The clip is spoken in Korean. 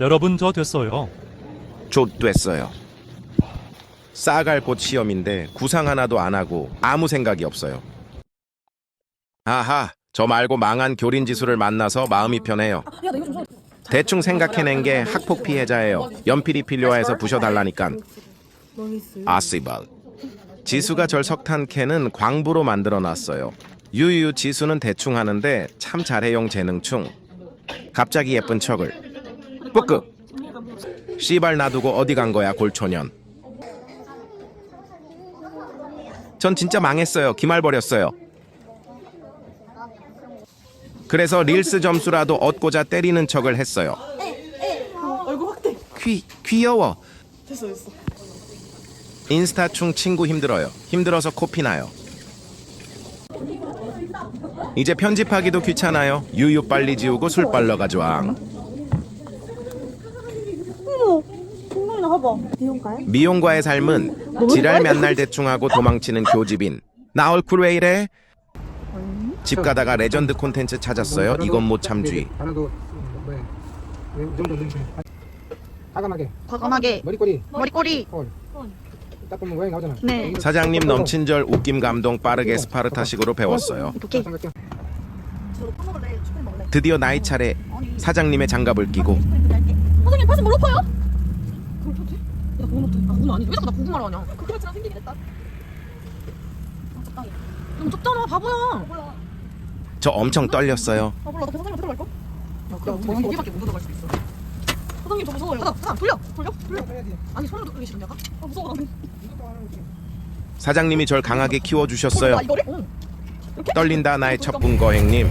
여러분 저 됐어요. 좆 됐어요. 싸갈 곳 시험인데 구상 하나도 안 하고 아무 생각이 없어요. 아하, 저 말고 망한 교린 지수를 만나서 마음이 편해요. 대충 생각해낸 게 학폭 피해자예요. 연필이 필요해서 부셔달라니깐. 아씨발. 지수가 절 석탄 캔은 광부로 만들어 놨어요. 유유 지수는 대충 하는데 참 잘해용 재능충. 갑자기 예쁜 척을. 뿌끄. 씨발 놔두고 어디 간 거야 골초년. 전 진짜 망했어요. 기말 버렸어요. 그래서 릴스 점수라도 얻고자 때리는 척을 했어요. 얼굴 확대. 귀 귀여워. 됐어 됐어. 인스타충 친구 힘들어요. 힘들어서 코피 나요. 이제 편집하기도 귀찮아요. 유유 빨리 지우고 술 빨러 가져왕. 어머, 정말이나 봐봐. 비용가요? 미용과의 삶은 지랄 맨날 대충하고 도망치는 교집인. 나 얼굴 왜 이래? 집 가다가 레전드 콘텐츠 찾았어요. 이건 못. 하나도 이 정도 넣으면 과감하게. 과감하게. 머리꼬리. 머리꼬리. 모양이 나오잖아. 네. 사장님 넘친 절 웃김 감동 빠르게 스파르타식으로 배웠어요. 오케이. 삼각형 드디어 나이 차례 사장님의 장갑을 끼고. 선생님 팔씀 뭘 엎어요? 그걸 펴지? 나 그건 어때? 아 그건 아니지? 왜 자꾸 나 고구마를 하냐? 그렇지만 생기긴 했다. 아 적당히. 너무 좁잖아 바보야. 뭐야 저 엄청 떨렸어요. 아 몰라. 너 선생님 들어갈걸? 야 그럼 뭐 거기밖에 못 들어갈 수 있어. 선생님 저 무서워요 가자 가자 돌려! 돌려! 돌려! 아니 손으로 돌리기 싫은데 약간? 아 무서워 나는 사장님이 절 강하게 키워주셨어요. 아 이거를? 응 떨린다 나의 첫 분거행님.